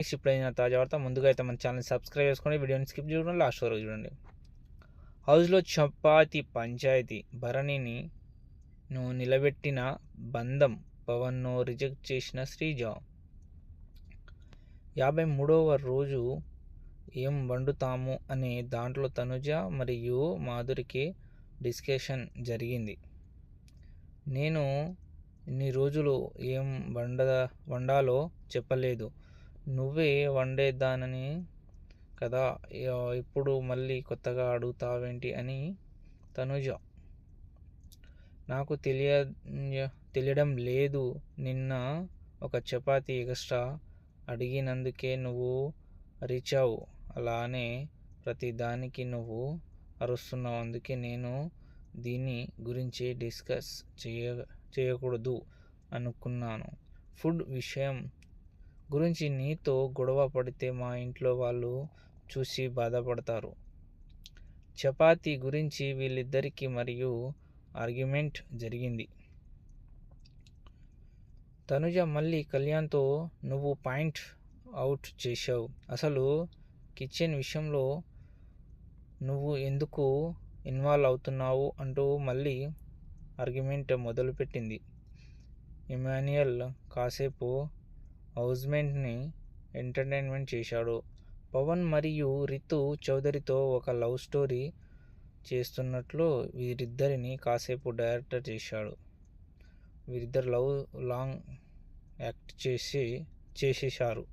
Next ఇప్పుడైన తాజా వార్త ముందుగా అయితే మన ఛానల్ సబ్స్క్రైబ్ చేసుకోండి వీడియోని స్కిప్ చేయడం లాస్ట్ వరకు చూడండి. హౌస్లో చపాతి పంచాయతీ భరణిని నువ్వు నిలబెట్టిన బంధం పవన్ను రిజెక్ట్ చేసిన శ్రీజ. యాభై మూడవ రోజు ఏం వండుతాము అనే దాంట్లో తనుజ మరియు మాధురికి డిస్కషన్ జరిగింది. నేను ఇన్ని రోజులు ఏం వండ వండాలో చెప్పలేదు. నువ్వే వండేద్దానని కదా? ఇప్పుడు మళ్ళీ కొత్తగా అడుగుతావేంటి అని తనుజ. నాకు తెలియ తెలియడం లేదు. నిన్న ఒక చపాతీ ఎక్స్ట్రా అడిగినందుకే నువ్వు అరిచావు. అలానే ప్రతిదానికి నువ్వు అరుస్తున్నావు. అందుకే నేను దీని గురించి డిస్కస్ చేయ చేయకూడదు అనుకున్నాను. ఫుడ్ విషయం గురించి నీతో గొడవ పడితే మా ఇంట్లో వాళ్ళు చూసి బాధపడతారు. చపాతీ గురించి వీళ్ళిద్దరికీ మరియు ఆర్గ్యుమెంట్ జరిగింది. తనుజ మళ్ళీ కళ్యాణ్తో నువ్వు పాయింట్ అవుట్ చేశావు. అసలు కిచెన్ విషయంలో నువ్వు ఎందుకు ఇన్వాల్వ్ అవుతున్నావు అంటూ మళ్ళీ ఆర్గ్యుమెంట్ మొదలుపెట్టింది. ఇమాన్యుయల్ కాసేపు హౌస్మెంట్ని ఎంటర్టైన్మెంట్ చేశాడు. పవన్ మరియు రితు చౌదరితో ఒక లవ్ స్టోరీ చేస్తున్నట్లు వీరిద్దరిని కాసేపు డైరెక్టర్ చేశాడు. వీరిద్దరు లవ్ లాంగ్ యాక్ట్ చేసి చేసేశారు.